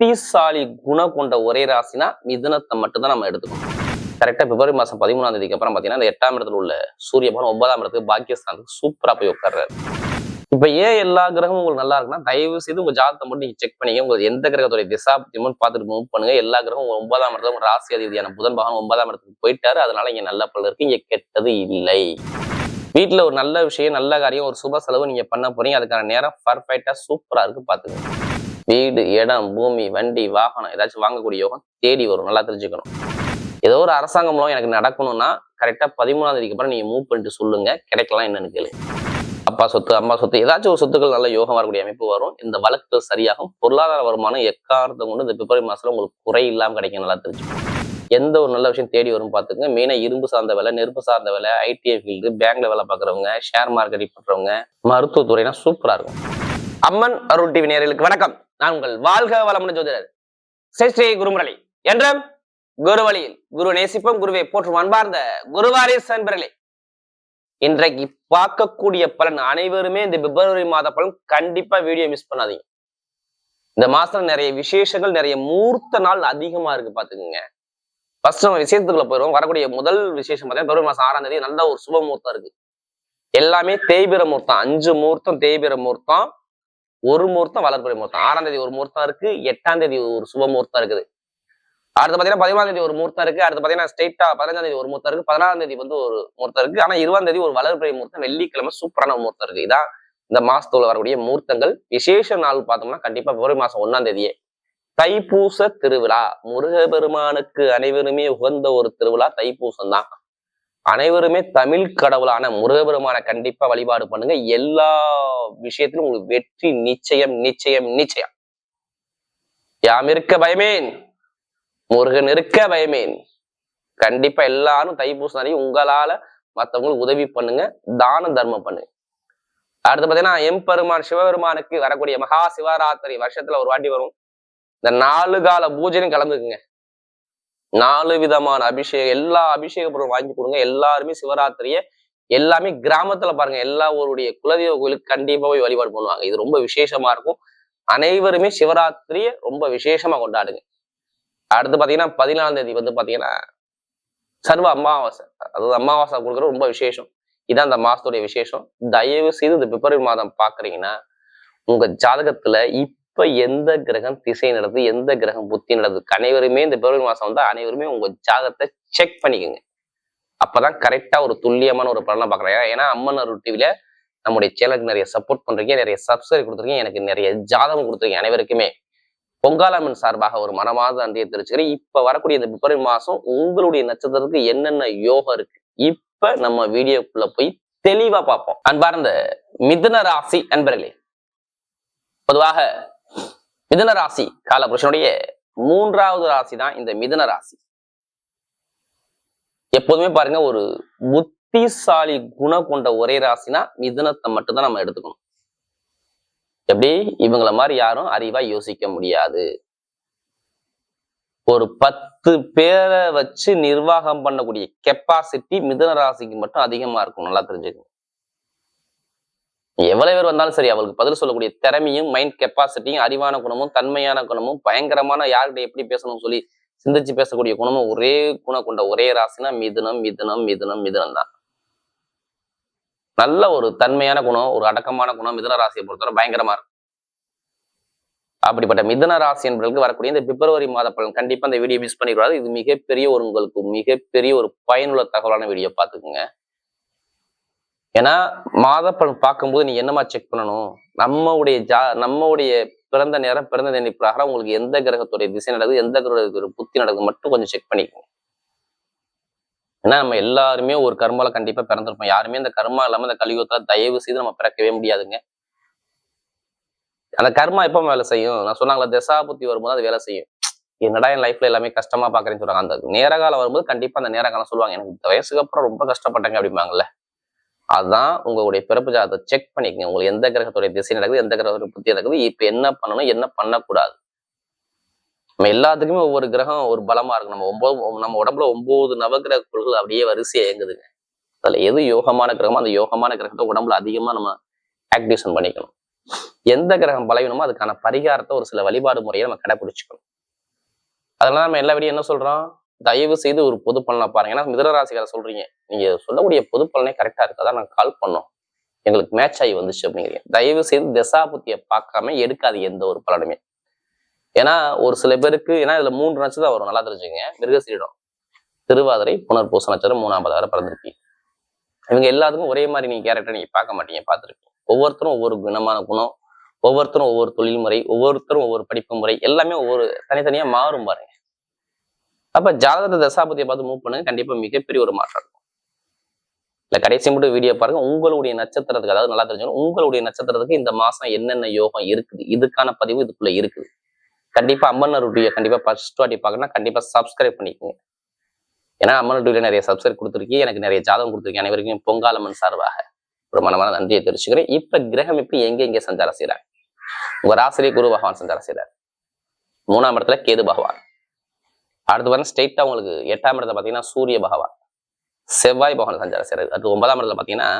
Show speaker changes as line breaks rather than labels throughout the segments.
புத்திசாலி குணம் கொண்ட ஒரே ராசினா மிதுனத்தை மட்டும்தான் நம்ம எடுத்துக்கணும். கரெக்டாக பிப்ரவரி மாதம் பதிமூணாம் தேதிக்கு அப்புறம் பார்த்தீங்கன்னா இந்த எட்டாம் இடத்துல உள்ள சூரிய பகவான் ஒன்பதாம் இடத்துக்கு பாக்கியஸ்தானத்துக்கு சூப்பராக போய் உட்கார்றாரு. இப்போ ஏன் எல்லா கிரகமும் உங்களுக்கு நல்லா இருக்குன்னா தயவு செய்து உங்கள் ஜாதத்தை மட்டும் நீங்கள் செக் பண்ணிங்க உங்களுக்கு எந்த கிரகத்துடைய திசா பார்த்துட்டு மூவ் பண்ணுங்க. எல்லா கிரகமும் ஒன்பதாம் இடத்துல உங்கள் ராசி அதிபதியான புதன் பகவான் ஒன்பதாம் இடத்துக்கு போயிட்டாரு. அதனால இங்கே நல்ல பலன் இருக்கு. இங்கே கெட்டது இல்லை. வீட்டில் ஒரு நல்ல விஷயம் நல்ல காரியம் ஒரு சுப செலவு நீங்கள் பண்ண போறீங்க. அதுக்கான நேரம் பர்ஃபெக்டாக சூப்பராக இருக்கு. பார்த்துக்கோங்க வீடு இடம் பூமி வண்டி வாகனம் ஏதாச்சும் வாங்கக்கூடிய யோகம் தேடி வரும். நல்லா தெரிஞ்சுக்கணும். ஏதோ ஒரு அரசாங்க மூலம் எனக்கு நடக்கணும்னா கரெக்டாக பதிமூணாம் தேதிக்கு அப்புறம் நீங்க மூவ் பண்ணிட்டு சொல்லுங்க. கிடைக்கலாம் என்னன்னு கேளு. அப்பா சொத்து அம்மா சொத்து ஏதாச்சும் ஒரு சொத்துக்கள் நல்ல யோகம் வரக்கூடிய அமைப்பு வரும். இந்த வழக்குகள் சரியாகும். பொருளாதார வருமானம் எக்காரணத்தை கொண்டு இந்த பிப்ரவரி மாசத்துல உங்களுக்கு குறை இல்லாமல் கிடைக்கும். நல்லா தெரிஞ்சுக்கணும். எந்த ஒரு நல்ல விஷயம் தேடி வரும் பார்த்துங்க மெயினாக இரும்பு சார்ந்த வேலை நெருப்பு சார்ந்த வேலை ஐடிஐ ஃபீல்டு பேங்க்ல வேலை பார்க்குறவங்க ஷேர் மார்க்கெட்டிங் பண்ணுறவங்க மருத்துவத்துறைனா சூப்பரா இருக்கும். அம்மன் அருள் டிவி நேயர்களுக்கு வணக்கம். நான் உங்கள் வாழ்க வளமுடன் ஜோதிடர். ஸ்ரீ ஸ்ரீ குருமுரளி. என்றும் குரு வழியில் குரு நேசிப்போம் குருவை போற்றும் அன்பார்ந்த குருவாரே சன்பர்களே இன்றைக்கு பார்க்கக்கூடிய பலன் அனைவருமே இந்த பிப்ரவரி மாத பலன் கண்டிப்பா வீடியோ மிஸ் பண்ணாதீங்க. இந்த மாசத்துல நிறைய விசேஷங்கள் நிறைய மூர்த்த நாள் அதிகமா இருக்கு பாத்துக்கோங்க ஃபர்ஸ்ட் நம்ம விஷயத்துக்குள்ள போயிடுவோம். வரக்கூடிய முதல் விசேஷம் பார்த்தீங்கன்னா பிப்ரவரி மாசம் ஆறாம் தேதி நல்ல ஒரு சுப முகூர்த்தம் இருக்கு. எல்லாமே தேய்பிர முகூர்த்தம். அஞ்சு முகூர்த்தம் தேய்பிர முகூர்த்தம். ஒரு முகூர்த்தம் வளர்ப்புறை முகூர்த்தம். ஆறாம் தேதி ஒரு முகூர்த்தம் இருக்கு எட்டாம் தேதி ஒரு சுப முகூர்த்தம் இருக்குது. அடுத்து பாத்தீங்கன்னா பதிமூணாம் தேதி ஒரு முகூர்த்தம் இருக்கு அடுத்து பாத்தீங்கன்னா ஸ்ட்ரெயிட்டா பதினஞ்சாம் தேதி ஒரு முகூர்த்தம் இருக்கு பதினாறாம் தேதி வந்து ஒரு முகூர்த்தம் இருக்கு. ஆனா இருபதாம் தேதி ஒரு வளர்ப்புறை முகூர்த்தம் வெள்ளிக்கிழமை சூப்பரான முகூர்த்தம் இருக்கு. இதான் இந்த மாசத்துல வரக்கூடிய முகூர்த்தங்கள். விசேஷ நாள் பார்த்தோம்னா கண்டிப்பா பிப்ரவரி மாசம் ஒன்னாம் தேதியே. தைப்பூச திருவிழா. முருகபெருமானுக்கு அனைவருமே உகந்த ஒரு திருவிழா தைப்பூசம் தான் அனைவருமே தமிழ் கடவுளான முருகபெருமான கண்டிப்பா வழிபாடு பண்ணுங்க. எல்லா விஷயத்திலும் உங்களுக்கு வெற்றி நிச்சயம் நிச்சயம் நிச்சயம். யாம் இருக்க பயமேன்? முருகன் இருக்க பயமேன்? கண்டிப்பா எல்லாரும் தைப்பூசம் அன்னைக்கு உங்களால மத்தவங்களுக்கு உதவி பண்ணுங்க. தான தர்மம் பண்ணுங்க. அடுத்து பாத்தீங்கன்னா எம்பெருமான் சிவபெருமானுக்கு வரக்கூடிய மகா சிவராத்திரி வருஷத்துல ஒரு வாட்டி வரும். இந்த நாலு கால பூஜையும் கலந்துக்குங்க. நாலு விதமான அபிஷேகம் எல்லா அபிஷேக பொருள் வாங்கி கொடுங்க. எல்லாருமே சிவராத்திரிய எல்லாமே கிராமத்துல பாருங்க எல்லா ஊருடைய குலதெய்வ கோயிலுக்கு கண்டிப்பா போய் வழிபாடு பண்ணுவாங்க. இது ரொம்ப விசேஷமா இருக்கும். அனைவருமே சிவராத்திரிய ரொம்ப விசேஷமா கொண்டாடுங்க. அடுத்து பாத்தீங்கன்னா பதினாலாம் தேதி வந்து பாத்தீங்கன்னா சர்வ அமாவாசை. அதாவது அமாவாசை கொடுக்குறது ரொம்ப விசேஷம். இதான் அந்த மாசத்துடைய விசேஷம். தயவு செய்து இந்த பிப்ரவரி மாதம் பாக்குறீங்கன்னா உங்க ஜாதகத்துல இப்ப எந்த கிரகம் திசை நடந்து எந்த கிரகம் புத்தி நடந்து அனைவருமே இந்த பிப்ரவரி மாசம் வந்தால் அனைவருமே உங்க ஜாதகத்தை செக் பண்ணிக்கோங்க. அப்பதான் கரெக்டா ஒரு துல்லியமான ஒரு பலனை பாக்குறேன் ஏன்னா அம்மன் அருள் டிவில நம்முடைய சேனலுக்கு நிறைய சப்போர்ட் பண்றீங்க நிறைய சப்ஸ்கிரைப் கொடுத்துருக்கீங்க எனக்கு நிறைய ஜாதகம் கொடுத்துருக்கீங்க அனைவருக்குமே. பொங்காலம்மன் சார்பாக ஒரு மனமாத அன்றைய தெரிவிச்சுக்கிறேன். இப்ப வரக்கூடிய இந்த பிப்ரவரி மாசம் உங்களுடைய நட்சத்திரத்துக்கு என்னென்ன யோகம் இருக்கு இப்ப நம்ம வீடியோக்குள்ள போய் தெளிவா பார்ப்போம். அன்பார்ந்த மிதுன ராசி அன்பர்களே பொதுவாக மிதுன ராசி காலபுருஷனுடைய மூன்றாவது ராசி தான் இந்த மிதுன ராசி. எப்போதுமே பாருங்க ஒரு புத்திசாலி குணம் கொண்ட ஒரே ராசினா மிதுனத்தை மட்டும்தான் நம்ம எடுத்துக்கணும். எப்படி? இவங்கள மாதிரி யாரும் அறிவா யோசிக்க முடியாது. ஒரு பத்து பேரை வச்சு நிர்வாகம் பண்ணக்கூடிய கெப்பாசிட்டி மிதுன ராசிக்கு மட்டும் அதிகமா இருக்கும் நல்லா தெரிஞ்சுக்கணும். எவ்வளவு பேர் வந்தாலும் சரி அவளுக்கு பதில் சொல்லக்கூடிய திறமையும் மைண்ட் கெப்பாசிட்டியும் அறிவான குணமும் தன்மையான குணமும் பயங்கரமான யார்கிட்ட எப்படி பேசணும்னு சொல்லி சிந்திச்சு பேசக்கூடிய குணமும் ஒரே குணம் கொண்ட ஒரே ராசினா மிதுனம் மிதுனம் மிதுனம் மிதுனம் தான். நல்ல ஒரு தன்மையான குணம் ஒரு அடக்கமான குணம் மிதுன ராசியை பொறுத்தவரை பயங்கரமா இருக்கும். அப்படிப்பட்ட மிதன ராசி என்பவர்களுக்கு வரக்கூடிய இந்த பிப்ரவரி மாத பலன் கண்டிப்பா இந்த வீடியோ மிஸ் பண்ணிக்கூடாது இது மிகப்பெரிய ஒரு உங்களுக்கு மிகப்பெரிய ஒரு பயனுள்ள தகவலான வீடியோ பார்த்துக்குங்க. ஏன்னா மாத பார்க்கும்போது நீ என்னமா செக் பண்ணணும்? நம்மளுடைய ஜா நம்மளுடைய பிறந்த நேரம் பிறந்த தேதி பிரகாரம் உங்களுக்கு எந்த கிரகத்துடைய திசை நடக்குது எந்த கிரகத்துடைய புத்தி நடக்குது மட்டும் கொஞ்சம் செக் பண்ணிக்கோங்க. ஏன்னா நம்ம எல்லாருமே ஒரு கர்மால கண்டிப்பா பிறந்திருப்போம். யாருமே இந்த கர்மா இல்லாம இந்த கலியுகத்துல தயவு செய்து நம்ம பிறக்கவே முடியாதுங்க. அந்த கர்மா எப்போ வேலை செய்யும்? நான் சொன்னாங்களா திசா புத்தி வரும்போது அது வேலை செய்யும். என்னடா என் லைஃப்ல எல்லாமே கஷ்டமா பாக்குறேன்னு சொல்றாங்க. அந்த நேர காலம் வரும்போது கண்டிப்பா அந்த நேர காலம் சொல்லுவாங்க. எனக்கு இந்த வயசுக்கு அப்புறம் ரொம்ப கஷ்டப்பட்டாங்க அப்படிம்பாங்கல்ல. அதான் உங்களுடைய பிறப்பு ஜாதகத்தை செக் பண்ணிக்கங்க. உங்களுக்கு எந்த கிரகத்துடைய திசை நடக்குது எந்த கிரகத்துடைய புத்தி நடக்குது இப்ப என்ன பண்ணணும் என்ன பண்ணக்கூடாது. நம்ம எல்லாத்துக்குமே ஒவ்வொரு கிரகம் ஒரு பலமா இருக்கு. நம்ம ஒன்பது நம்ம உடம்புல ஒன்பது நவகிரக குழுகள் அப்படியே வரிசையா இயங்குதுங்க. அதுல எது யோகமான கிரகமோ அந்த யோகமான கிரகத்தை உடம்புல அதிகமா நம்ம ஆக்டிவேஷன் பண்ணிக்கணும். எந்த கிரகம் பலவீனமோ அதுக்கான பரிகாரத்தை ஒரு சில வழிபாடு முறையை நம்ம கடைபிடிச்சுக்கணும். அதனால நம்ம எல்லா வீடியும் என்ன சொல்றோம்? தயவு செய்து ஒரு பொது பலனை பாருங்க. ஏன்னா மிதனராசிக்கார சொல்றீங்க. நீங்க சொல்லக்கூடிய பொது பலனே கரெக்டா இருக்கு. நாங்க கால் பண்ணோம். எங்களுக்கு மேட்ச் ஆகி வந்துச்சு அப்படிங்கிறீங்க. தயவு செய்து தசாபுத்தியை பார்க்காம எடுக்காது எந்த ஒரு பலனுமே. ஏன்னா ஒரு சில பேருக்கு ஏன்னா இதுல மூன்று நட்சத்திரம் வரும் நல்லா தெரிஞ்சுங்க மிருகசீடம் திருவாதிரை புனர்பூச நட்சத்திரம் மூணாவது வரை பிறந்திருப்பீங்க இவங்க எல்லாத்துக்கும் ஒரே மாதிரி நீங்க கேரக்டர் நீங்க பார்க்க மாட்டீங்க பார்த்துருப்பீங்க. ஒவ்வொருத்தரும் ஒவ்வொரு குணமான குணம் ஒவ்வொருத்தரும் ஒவ்வொரு தொழில் முறை ஒவ்வொருத்தரும் ஒவ்வொரு படிப்பு முறை எல்லாமே ஒவ்வொரு தனித்தனியா மாறும் பாருங்க. அப்ப ஜாதகத்தை தசாபதியை பார்த்து மூவ் பண்ணுங்க. கண்டிப்பா மிகப்பெரிய ஒரு மாற்றம் இருக்கும். இல்ல கடைசி மட்டும் வீடியோ பாருங்க. உங்களுடைய நட்சத்திரத்துக்கு அதாவது நல்லா தெரிஞ்சுக்கணும். உங்களுடைய நட்சத்திரத்துக்கு இந்த மாசம் என்னென்ன யோகம் இருக்குது? இதுக்கான பதிவு இதுக்குள்ள இருக்குது. கண்டிப்பா அம்மன் வீடியோ கண்டிப்பா ஃபர்ஸ்ட் வாட்டி பார்க்கணும்னா கண்டிப்பா சப்ஸ்கிரைப் பண்ணிக்கோங்க. ஏன்னா அம்மன் வீடியோ நிறைய சப்ஸ்கிரைப் கொடுத்துருக்கீங்க. எனக்கு நிறைய ஜாதகம் கொடுத்துருக்கீங்க. அனைவருக்கும் பொங்காலம்மன் சார்பாக. ஒரு மனமான நன்றியை தெரிவிச்சுக்கிறேன். இப்ப கிரகம் இப்ப எங்க எங்க சஞ்சாரம் செய்யறாங்க உங்க ராசிலே குரு பகவான் சஞ்சாரம் செய்யறாரு மூணாம் இடத்துல கேது பகவான். அடுத்து வந்து ஸ்ட்ரெயிட்டா உங்களுக்கு எட்டாம் இடத்துல பாத்தீங்கன்னா சூரிய பகவான். செவ்வாய் பகவான் சஞ்சாரம் செய்யறது அடுத்து ஒன்பதாம் இடத்துல பாத்தீங்கன்னா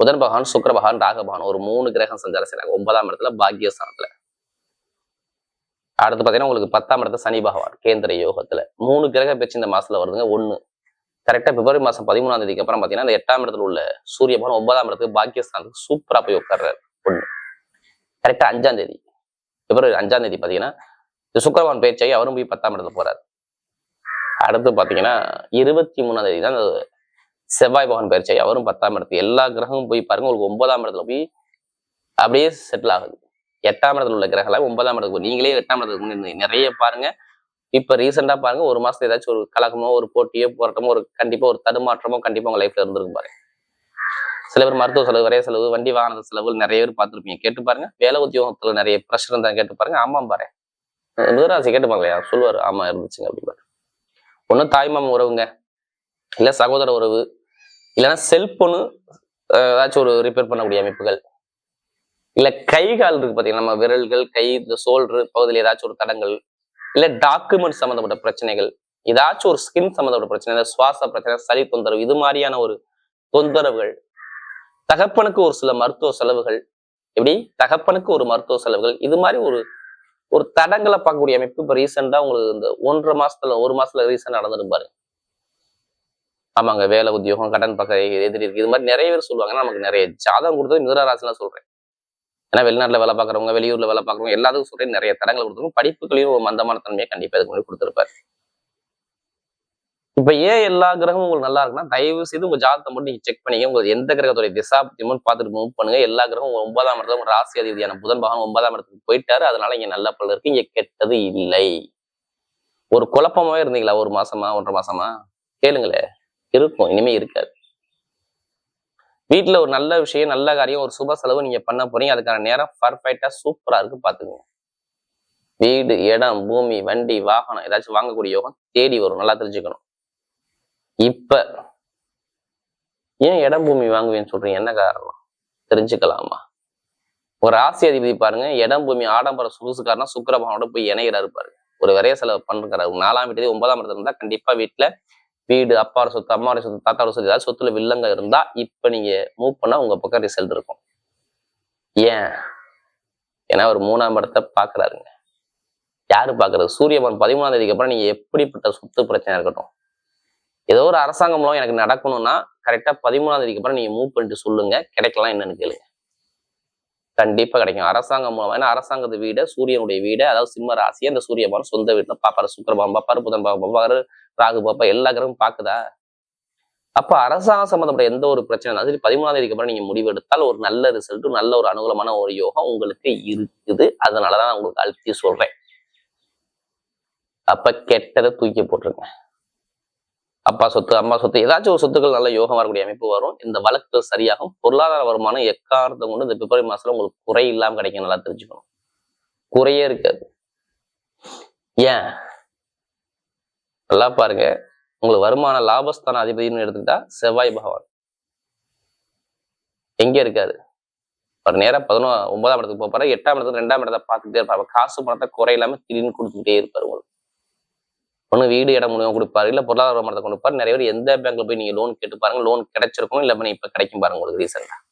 புதன் பகவான் சுக்கர பகவான் ராக பகவான் ஒரு மூணு கிரகம் சஞ்சாரம் செய்யறாங்க ஒன்பதாம் இடத்துல பாக்கியஸ்தானத்துல அடுத்து பாத்தீங்கன்னா உங்களுக்கு பத்தாம் இடத்துல சனி பகவான் கேந்திர யோகத்துல. மூணு கிரக பேச்சு இந்த மாசத்துல வருதுங்க. ஒண்ணு. கரெக்டா பிப்ரவரி மாசம் பதிமூணாம் தேதிக்கு அப்புறம் பாத்தீங்கன்னா அந்த எட்டாம் இடத்துல உள்ள சூரிய பகவான் ஒன்பதாம் இடத்துக்கு பாக்கியஸ்தானத்துக்கு சூப்பரா போய் உட்கார்றாரு. ஒண்ணு. கரெக்டா அஞ்சாம் தேதி. பிப்ரவரி அஞ்சாம் தேதி பாத்தீங்கன்னா இந்த சுக்கரவான் பேச்சாகி அவரும் போய் பத்தாம் இடத்துல போறாரு. அடுத்து பார்த்தீங்கன்னா இருபத்தி மூணாம் தேதி தான் இந்த செவ்வாய் பகவான் பயிற்சி. அவரும் பத்தாம் இடத்து. எல்லா கிரகமும் போய் பாருங்க உங்களுக்கு ஒன்பதாம் இடத்துல போய் அப்படியே செட்டில் ஆகுது. எட்டாம் இடத்துல உள்ள கிரகங்களை ஒன்பதாம் இடத்துக்கு போய் நீங்களே எட்டாம் இடத்துக்கு முன்னாடி நிறைய பாருங்க. இப்போ ரீசெண்டாக பாருங்க ஒரு மாசத்துல ஏதாச்சும் ஒரு கலகமோ ஒரு போட்டியோ போராட்டமோ ஒரு கண்டிப்பாக ஒரு தடுமாற்றமோ கண்டிப்பாக உங்கள் லைஃப்ல இருந்திருக்கும் பாருங்க. சில பேர் மருத்துவ செலவு வரைய செலவு வண்டி வாகன செலவு நிறைய பேர் பார்த்துருப்பீங்க. கேட்டு பாருங்க. வேலை உத்தியோகத்துல நிறைய ப்ரெஷர் இருந்தா கேட்டு பாருங்க. ஆமாம் பாரு முதராசி கேட்டு பாருங்களா சொல்லுவார் ஆமா இருந்துச்சுங்க அப்படி பாரு ஒண்ணு தாய்மாமன் உறவுங்க. இல்ல சகோதர உறவு. இல்லைன்னா செல்போனு ஏதாச்சும் ஒரு ரிப்பேர் பண்ணக்கூடிய அமைப்புகள். இல்ல கை கால் இருக்கு பாத்தீங்கன்னா நம்ம விரல்கள் கை இந்த சோல்டர் பகுதியில் ஏதாச்சும் ஒரு தடங்கள். இல்ல டாக்குமெண்ட் சம்மந்தப்பட்ட பிரச்சனைகள். ஏதாச்சும் ஒரு ஸ்கின் சம்மந்தப்பட்ட பிரச்சனை சுவாச பிரச்சனை சளி தொந்தரவு இது மாதிரியான ஒரு தொந்தரவுகள். தகப்பனுக்கு ஒரு சில மருத்துவ செலவுகள். எப்படி? தகப்பனுக்கு ஒரு மருத்துவ செலவுகள். இது மாதிரி ஒரு ஒரு தடங்களை பார்க்கக்கூடிய அமைப்பு. இப்ப ரீசெண்டா உங்களுக்கு இந்த ஒன்றரை மாசத்துல ஒரு மாசத்துல ரீசெண்டா நடந்துருப்பாரு ஆமாங்க வேலை உத்தியோகம் கடன் பக்க எதிரி இருக்கு. இது மாதிரி நிறைய பேர் சொல்லுவாங்கன்னா நமக்கு நிறைய ஜாதகம் கொடுத்தது மிதுனராசிலாம் சொல்றேன். ஏன்னா வெளிநாட்டுல வேலை பார்க்குறவங்க வெளியூர்ல வேலை பார்க்குறவங்க எல்லாத்துக்கும் சொல்றேன். நிறைய தடங்களை கொடுத்துருக்கோம். படிப்புகளையும் ஒரு மந்தமான தன்மையை கண்டிப்பா இதுக்கு முன்னாடி கொடுத்துருப்பாரு. இப்ப ஏன் எல்லா கிரகமும் உங்களுக்கு நல்லா இருக்குன்னா தயவு செய்து உங்க ஜாதகத்தை மட்டும் நீங்க செக் பண்ணிக்க உங்களுக்கு எந்த கிரகத்துடைய திசா பத்தியமும் பார்த்துட்டு மூவ் பண்ணுங்க. எல்லா கிரகமும் உங்க ஒன்பதாம் இடத்துல உங்க ராசி அதிபதியான புதன் பகவான் ஒன்பதாம் இடத்துக்கு போயிட்டாரு. அதனால இங்க நல்ல பலன் இருக்கு. இங்க கெட்டது இல்லை. ஒரு குழப்பமாவே இருந்தீங்களா? ஒரு மாசமா ஒன்றரை மாசமா? கேளுங்களே. இருக்கும். இனிமே இருக்காது. வீட்டுல ஒரு நல்ல விஷயம் நல்ல காரியம் ஒரு சுப செலவு நீங்க பண்ண போறீங்க. அதுக்கான நேரம் பர்ஃபெக்டா சூப்பரா இருக்கு. பாத்துக்கோங்க வீடு இடம் பூமி வண்டி வாகனம் ஏதாச்சும் வாங்கக்கூடிய யோகம் தேடி வரும். நல்லா தெரிஞ்சுக்கணும். இப்ப ஏன் இடம் பூமி வாங்குவேன்னு சொல்றீங்க? என்ன காரணம்? தெரிஞ்சுக்கலாமா? ஒரு ராசி அதிபதி பாருங்க இடம் பூமி ஆடம்பர சொகுசுக்காரனா சுக்கரபவனோட போய் இணைகிறாரு பாருங்க. ஒரு விரைய செலவு பண்றாரு. நாலாம் வீட்டு ஒன்பதாம் இடத்துல இருந்தா கண்டிப்பா வீட்டுல வீடு அப்பாவோட சொத்து அம்மாவோட சொத்து தாத்தாவோட சொத்து ஏதாவது சொத்துல வில்லங்க இருந்தா இப்ப நீங்க மூவ் பண்ணா உங்க பக்கம் ரிசல்ட் இருக்கும். ஏன்? ஏன்னா ஒரு மூணாம் இடத்தை பாக்குறாருங்க. யாரு பாக்குறது? சூரியபவன் பதிமூணாம் தேதிக்கு அப்புறம் நீங்க எப்படிப்பட்ட சொத்து பிரச்சனை இருக்கட்டும். ஏதோ ஒரு அரசாங்கம் மூலம் எனக்கு நடக்கணும்னா கரெக்டா பதிமூணாம் தேதிக்கு அப்புறம் நீங்க மூவ் பண்ணிட்டு சொல்லுங்க. கிடைக்கலாம் என்னன்னு கேளுங்க. கண்டிப்பா கிடைக்கும். அரசாங்கம் மூலமா ஏன்னா அரசாங்கத்து வீடு சூரியனுடைய வீடு அதாவது சிம்ம ராசி அந்த சூரிய பவன் சொந்த வீட்டில் பாப்பாரு சுக்கரபாவம் பாப்பாரு புதன் பாப்பாரு ராகு பாப்பா எல்லா கிரகமும் பாக்குதா? அப்ப அரசாங்கம் சம்மந்தப்பட்ட எந்த ஒரு பிரச்சனை சரி பதிமூணாம் தேதிக்கு அப்புறம் நீங்க முடிவெடுத்தால் ஒரு நல்ல ரிசல்ட் நல்ல ஒரு அனுகூலமான ஒரு யோகம் உங்களுக்கு இருக்குது. அதனாலதான் நான் உங்களுக்கு அழுத்தி சொல்றேன். அப்ப கெட்டதை தூக்கி போட்டுருங்க. அப்பா சொத்து அம்மா சொத்து ஏதாச்சும் ஒரு சொத்துக்கள் நல்ல யோகம் வரக்கூடிய அமைப்பு வரும். இந்த வழக்குகள் சரியாகும். பொருளாதார வருமானம் எக்காரணத்தை கொண்டு இந்த பிப்ரவரி மாசத்துல உங்களுக்கு குறை இல்லாம கிடைக்கும். நல்லா தெரிஞ்சுக்கணும். குறையே இருக்காது. ஏன்? நல்லா பாருங்க. உங்களுக்கு வருமான லாபஸ்தான அதிபதினு எடுத்துக்கிட்டா செவ்வாய் பகவான். எங்க இருக்காரு? அவர் நேரம் பதினோ ஒன்பதாம் இடத்துக்கு போப்பாரு எட்டாம் இடத்துல ரெண்டாம் இடத்தை பார்த்துக்கிட்டே இருப்பாரு. காசு பணத்தை குறையில்லாம திடீர்னு கொடுத்துக்கிட்டே இருப்பாரு உங்களுக்கு. ஒன்று வீடு இடம் மூலியமாக கொடுப்பாரு. இல்லை பொருளாதார மரத்தை கொடுப்பாரு நிறைய பேர் எந்த பேங்க்ல போய் நீங்க லோன் கேட்டு பாருங்க. லோன் கிடைச்சிருக்கும் இல்ல இப்ப கிடைக்கும் பாருங்க உங்களுக்கு ரீசெண்டாக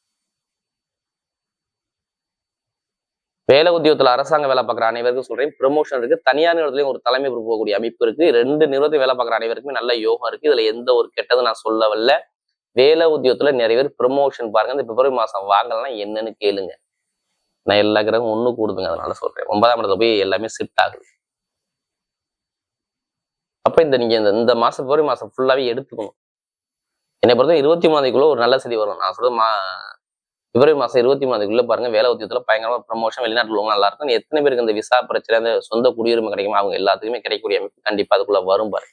வேலை உத்தியோகத்தில் அரசாங்க வேலை பார்க்குற அனைவருக்கும் சொல்றேன். ப்ரமோஷன் இருக்கு. தனியார் நிறுவனத்துலையும் ஒரு தலைமை கொடுக்கக்கூடிய போகக்கூடிய அமைப்பு இருக்கு. ரெண்டு நிறுவனத்தையும் வேலை பார்க்குற அனைவருக்குமே நல்ல யோகம் இருக்கு. இதுல எந்த ஒரு கெட்டது நான் சொல்லவில்ல. வேலை உத்தியோகத்துல நிறைய பேர் ப்ரொமோஷன் பாருங்க. இந்த பிப்ரவரி மாதம் வாங்கலாம் என்னன்னு கேளுங்க. நான் எல்லா கிரகம் ஒண்ணு கூடுதுங்க அதனால சொல்றேன். ஒன்பதாம் இடத்துல போய் எல்லாமே செட் ஆகுது. அப்ப இந்த நீங்க இந்த இந்த மாதம் பிப்ரவரி மாசம் ஃபுல்லாவே எடுத்துக்கணும். என்னை பொறுத்த இருபத்தி மூணாந்தேதிக்குள்ள ஒரு நல்ல செய்தி வரும். நான் சொல்றது மா பிப்ரவரி மாசம் இருபத்தி மாதத்துக்குள்ளே பாருங்க வேலை உத்தியத்தில் பயங்கரமா ப்ரமோஷன் வெளிநாட்டுல உள்ளவங்க நல்லா இருக்கும். எத்தனை பேருக்கு இந்த விசா பிரச்சனை அந்த சொந்த குடியுரிமை கிடைக்குமா அவங்க எல்லாத்துக்குமே கிடைக்கக்கூடிய அமைப்பு கண்டிப்பா அதுக்குள்ள வரும் பாரு.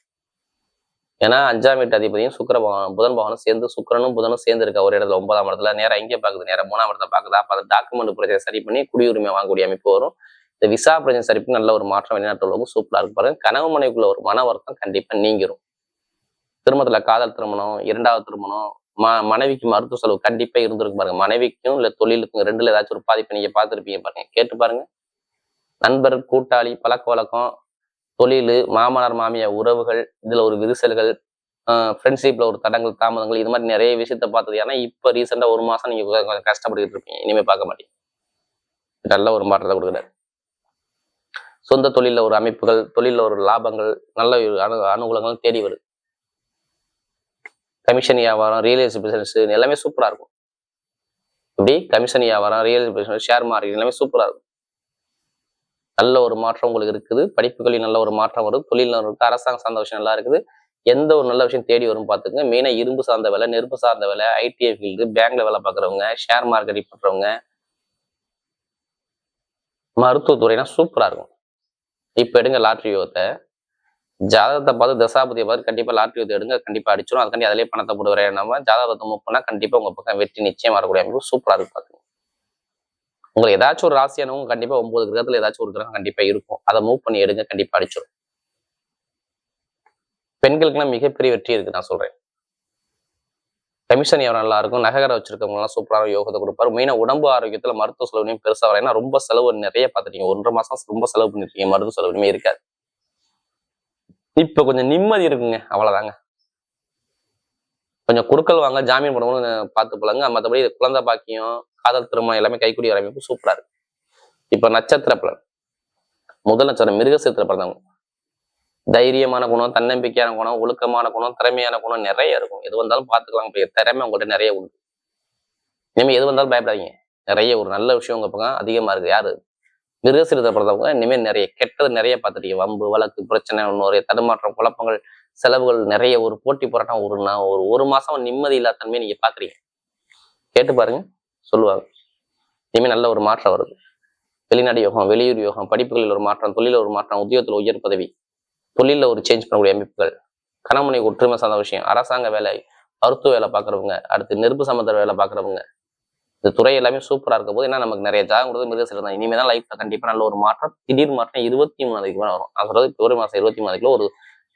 ஏன்னா அஞ்சாம் வீட்டு அதிபதியும் சுக்கர பகவான் புதன் பகவானும் சேர்ந்து சுக்கரனும் புதனும் சேர்ந்து இருக்க ஒரு இடத்துல ஒன்பதாம் இடத்துல. நேரம் எங்கே பார்க்குது நேரம் மூணாம் இடத்துல பார்க்குதா அப்போ அந்த டாக்குமெண்ட் பிரச்சனை சரி பண்ணி குடியுரிமை வாங்கக்கூடிய அமைப்பு வரும். இந்த விசா பிரச்சனை சரிப்பு நல்ல ஒரு மாற்றம் வெளிநாட்டு உள்ளவங்க சூப்பரா இருக்கு பாருங்க. கனவு மனைவிக்குள்ள ஒரு மன வருத்தம் கண்டிப்பா நீங்கிரும். திருமணத்துல காதல் திருமணம் இரண்டாவது திருமணம் ம மனைவிக்கு மருத்துவ செலவு கண்டிப்பா இருந்திருக்கு பாருங்க. மனைவிக்கும் இல்ல தொழிலுக்கும் ரெண்டுல ஏதாச்சும் ஒரு பாதிப்பு நீங்க பார்த்துருப்பீங்க பாருங்க. கேட்டு பாருங்க. நண்பர் கூட்டாளி பழக்க வழக்கம் தொழில் மாமனார் மாமியார் உறவுகள் இதுல ஒரு விரிசல்கள் ஃப்ரெண்ட்ஷிப்ல ஒரு தடங்கள் தாமதங்கள் இது மாதிரி நிறைய விஷயத்த பார்த்தது. ஏன்னா இப்போ ரீசெண்டா ஒரு மாசம் நீங்க கொஞ்சம் கஷ்டப்பட்டுக்கிட்டு இருப்பீங்க. இனிமே பார்க்க மாட்டீங்க. நல்ல ஒரு மாற்றத்தை கொடுக்குறாரு. சொந்த தொழில ஒரு அமைப்புகள் தொழில ஒரு லாபங்கள் நல்ல ஒரு அனு அனுகூலங்கள் தேடி வருது கமிஷன் வியாபாரம் ரியல் எஸ்டேட் பிசினஸ் எல்லாமே சூப்பரா இருக்கும். இப்படி கமிஷன் வியாபாரம் real estate business share market எல்லாமே சூப்பரா இருக்கும். நல்ல ஒரு மாற்றம் உங்களுக்கு இருக்குது. படிப்புகளில் நல்ல ஒரு மாற்றம் வரும். தொழில் இருக்குது அரசாங்கம் சார்ந்த விஷயம் நல்லா இருக்குது. எந்த ஒரு நல்ல விஷயம் தேடி வரும் பார்த்துங்க மெயினாக இரும்பு சார்ந்த வேலை நெருப்பு சார்ந்த வேலை ஐடிஐ ஃபீல்டு பேங்க்ல வேலை பார்க்குறவங்க ஷேர் மார்க்கெட்டிங் பண்ணுறவங்க மருத்துவத்துறைனா சூப்பராக இருக்கும். இப்போ எடுங்க லாட்ரி யோகத்தை ஜாதகத்தை பார்த்து தசாபதியை பார்த்து கண்டிப்பாக லாட்ரி யோகத்தை எடுங்க. கண்டிப்பாக அடிச்சிடும் அதுக்காண்டி அதிலே பணத்தை போட்டு வரையா நம்ம ஜாதகத்தை மூவ் பண்ணால் கண்டிப்பாக உங்கள் பக்கம் வெற்றி நிச்சயம் வரக்கூடிய அமைப்பு சூப்பராக இருக்கும் பார்த்துங்க உங்களுக்கு ஏதாச்சும் ஒரு ராசியானவங்க கண்டிப்பாக ஒன்பது கிரகத்தில் ஏதாச்சும் ஒரு கிரகம் கண்டிப்பாக இருக்கும். அதை மூவ் பண்ணி எடுங்க. கண்டிப்பாக அடிச்சிடும் பெண்களுக்குலாம் மிகப்பெரிய வெற்றி இருக்கு நான் சொல்றேன். கமிஷன் எவ்வளோ நல்லா இருக்கும் நகர வச்சிருக்கவங்கலாம் சூப்பரான யோகத்தை கொடுப்பாரு. மெயினா உடம்பு ஆரோக்கியத்துல மருத்துவ செலவுலையும் பெருசா வர ஏன்னா ரொம்ப செலவு நிறைய பார்த்துட்டீங்க. ஒன்றரை மாசம் ரொம்ப செலவு பண்ணிருக்கீங்க. மருத்துவ செலவுலையுமே இருக்காது. இப்ப கொஞ்சம் நிம்மதி இருக்குங்க. அவ்வளவுதாங்க. கொஞ்சம் குடுக்கல் வாங்க ஜாமீன் பண்ணணும்னு பார்த்து போலாங்க. மற்றபடி குழந்தை பாக்கியம் காதல் திருமணம் எல்லாமே கைக்குடி வரமைப்பு சூப்பரா இருக்கு. இப்ப நட்சத்திர பலன். முதல் நட்சத்திரம் மிருகசேத்திர பிறந்தவங்க தைரியமான குணம் தன்னம்பிக்கையான குணம் ஒழுக்கமான குணம் திறமையான குணம் நிறைய இருக்கும். எது வந்தாலும் பார்த்துக்கலாம். இப்போ திறமை உங்கள்கிட்ட நிறைய உண்டு. இனிமேல் எது வந்தாலும் பயப்படாதீங்க. நிறைய ஒரு நல்ல விஷயம் உங்க பக்கம் அதிகமா இருக்கு. யாரு? மிருகசீரத்தை பிறந்தவங்க இனிமேல் நிறைய கெட்டது நிறைய பார்த்துட்டீங்க. வம்பு வழக்கு பிரச்சனை ஒன்று தடுமாற்றம் குழப்பங்கள் செலவுகள் நிறைய ஒரு போட்டி போராட்டம் ஒரு நா- ஒரு ஒரு மாசம் நிம்மதி இல்லாத தன்மையை நீங்க பாக்குறீங்க கேட்டு பாருங்க. சொல்லுவாங்க. இனிமேல் நல்ல ஒரு மாற்றம் வருது. வெளிநாடு யோகம் வெளியூர் யோகம் படிப்புகளில் ஒரு மாற்றம் தொழில ஒரு மாற்றம் உத்தியோகத்தில் உயர் பதவி. தொழிலில் ஒரு சேஞ்ச் பண்ணக்கூடிய அமைப்புகள். கணவனை ஒற்றுமை சார்ந்த விஷயம். அரசாங்க வேலை மருத்துவ வேலை பார்க்குறவங்க அடுத்து நெருப்பு சம்பந்த வேலை பார்க்குறவங்க. இந்த துறை எல்லாமே சூப்பராக இருக்க போது ஏன்னா நமக்கு நிறைய ஜாகம் கொடுத்து மிருக சிறந்த இனிமேல் தான் லைஃப்ல கண்டிப்பாக நல்ல ஒரு மாற்றம் திடீர் மாற்றம் இருபத்தி மூணாவதுக்கு மேலே வரும். நான் சொல்கிறது ஒரு மாதம் இருபத்தி மூணாவதுக்குள்ள ஒரு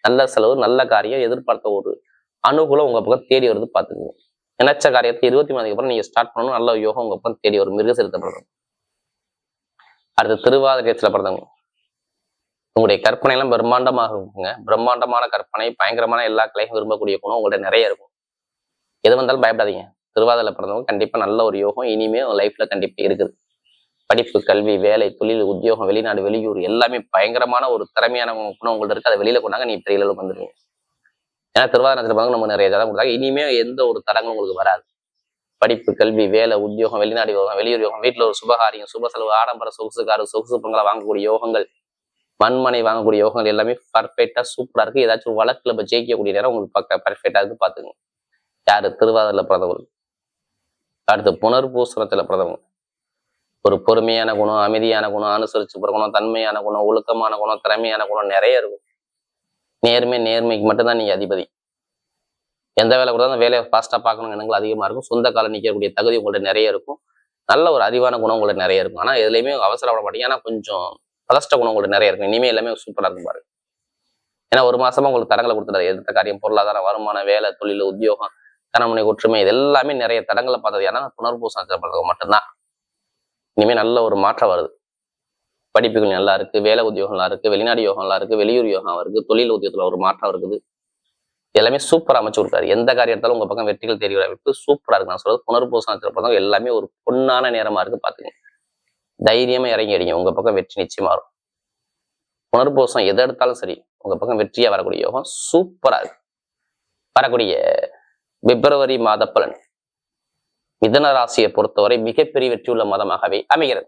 நல்ல செலவு நல்ல காரியம் எதிர்பார்த்த ஒரு அனுகூலம் உங்க பக்கம் தேடி வருது பார்த்துக்கோங்க. நினைச்ச காரியத்தை இருபத்தி மூணுக்கு அப்புறம் நீங்க ஸ்டார்ட் பண்ணணும். நல்ல யோகம் உங்க பக்கம் தேடி வரும். மிருக செலுத்தப்படுறது அடுத்து திருவாதிரத்தில் பிறந்தவங்க உங்களுடைய கற்பனை எல்லாம் பிரம்மாண்டமாக இருக்குங்க பிரம்மாண்டமான கற்பனை பயங்கரமான எல்லா கலையும் விரும்பக்கூடிய குணம் உங்கள்ட்ட நிறைய இருக்கும். எது வந்தாலும் பயப்படாதீங்க. திருவாதிரை பிறந்தவங்க கண்டிப்பா நல்ல ஒரு யோகம் இனிமே உங்க லைஃப்ல கண்டிப்பா இருக்குது. படிப்பு கல்வி வேலை தொழில் உத்தியோகம் வெளிநாடு வெளியூர் எல்லாமே பயங்கரமான ஒரு திறமையான குணம் உங்கள்ட்ட இருக்கு. அதை வெளியில கொண்டாங்க நீ பெரிய அளவுக்கு வந்துருவீங்க. ஏன்னா திருவாதிரை பிறந்தவங்க நம்ம நிறைய ஜாதகம் கொடுத்தாங்க. இனிமே எந்த ஒரு தடங்களும் உங்களுக்கு வராது. படிப்பு கல்வி வேலை உத்தியோகம் வெளிநாடு யோகம் வெளியூர் யோகம் வீட்டுல ஒரு சுபகாரியம் சுப செலவு ஆடம்பர சொகுசுக்காரு சொகுசு பொங்கலை வாங்கக்கூடிய யோகங்கள் மண்மனை வாங்கக்கூடிய யோகங்கள் எல்லாமே பர்ஃபெக்டா சூப்பரா இருக்கு. ஏதாச்சும் ஒரு வழக்குல இப்ப ஜெயிக்கக்கூடிய நேரம் உங்களுக்கு பக்க பர்ஃபெக்டா இருக்கு பாத்துங்க யாரு? திருவாதிரைல பிறந்தவங்க அடுத்து புனர்பூசணத்துல பிறந்தவங்க ஒரு பொறுமையான குணம் அமைதியான குணம் அனுசரிச்சு போற குணம் தன்மையான குணம் ஒழுக்கமான குணம் திறமையான குணம் நிறைய இருக்கும். நேர்மை நேர்மைக்கு மட்டும்தான் நீங்க அதிபதி. எந்த வேலை கூட அந்த வேலையை ஃபாஸ்ட்டாக பார்க்கணும் எண்ணங்கள் அதிகமா இருக்கும். சொந்த காலம் நிற்கக்கூடிய தகுதி உங்கள்கிட்ட நிறைய இருக்கும். நல்ல ஒரு அறிவான குணம் உங்கள்கிட்ட நிறைய இருக்கும். ஆனால் எதுலையுமே அவசரப்பட மாட்டீங்க. ஆனால் கொஞ்சம் பதஷ்ட குணம் உங்களுக்கு நிறைய இருக்கும். இனிமே எல்லாமே சூப்பரா இருக்கும் பாருங்க ஏன்னா ஒரு மாசமா உங்களுக்கு தடங்களை கொடுத்துட்டாரு. எடுத்த காரியம் பொருளாதாரம் வருமானம் வேலை தொழில் உத்தியோகம் கணமுனை ஒற்றுமை இது எல்லாமே நிறைய தடங்களை பார்த்தது. ஏன்னா புனர்பூசம் பிறந்தவங்க மட்டும்தான். இனிமே நல்ல ஒரு மாற்றம் வருது. படிப்புகள் நல்லா இருக்கு வேலை உத்தியோகம் நல்லா இருக்கு வெளிநாடு யோகம் நல்லா இருக்கு வெளியூர் யோகம் இருக்கு தொழில் உத்தியோகத்துல ஒரு மாற்றம் இருக்குது. எல்லாமே சூப்பரா அமைச்சு கொடுத்தாரு. எந்த காரியம் எடுத்தாலும் உங்க பக்கம் வெற்றிகள் தெரிய அமைப்பு சூப்பரா இருக்கு. நான் சொல்றது புனர்பூசம் பிறந்தவங்க எல்லாமே ஒரு பொன்னான நேரமா இருக்கு பாத்துக்கோங்க. தைரியமா இறங்கி அடிங்க உங்க பக்கம் வெற்றி நிச்சயமா வரும். புனர்பூசம் எதை எடுத்தாலும் சரி உங்க பக்கம் வெற்றியா வரக்கூடிய யோகம் சூப்பரா இருக்கு. வரக்கூடிய பிப்ரவரி மாத பலன். மிதன ராசியை பொறுத்தவரை மிகப்பெரிய வெற்றியுள்ள மாதமாகவே அமைகிறது.